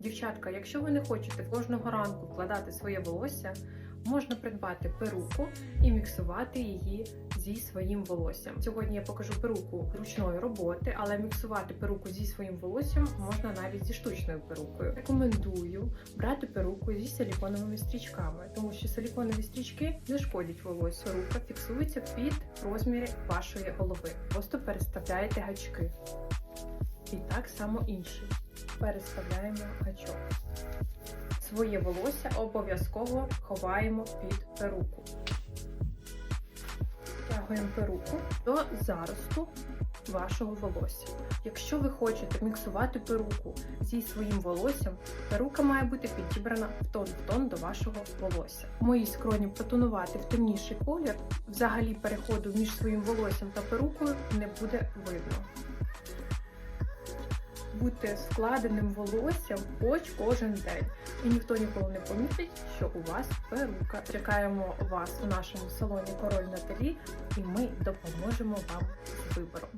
Дівчатка, якщо ви не хочете кожного ранку вкладати своє волосся, можна придбати перуку і міксувати її зі своїм волоссям. Сьогодні я покажу перуку ручної роботи, але міксувати перуку зі своїм волоссям можна навіть зі штучною перукою. Рекомендую брати перуку зі силіконовими стрічками, тому що силіконові стрічки не шкодять волосю. Перука фіксується під розміри вашої голови. Просто переставляєте гачки. І так само інший. Переставляємо гачок. Своє волосся обов'язково ховаємо під перуку. Втягуємо перуку до заросту вашого волосся. Якщо ви хочете міксувати перуку зі своїм волоссям, перука має бути підібрана в тон в тон до вашого волосся. Мої скроні протонувати в темніший колір, взагалі переходу між своїм волоссям та перукою не буде видно. Будьте складеним волоссям хоч кожен день, і ніхто ніколи не помітить, що у вас перука. Чекаємо вас у нашому салоні Король Наталі, і ми допоможемо вам з вибором.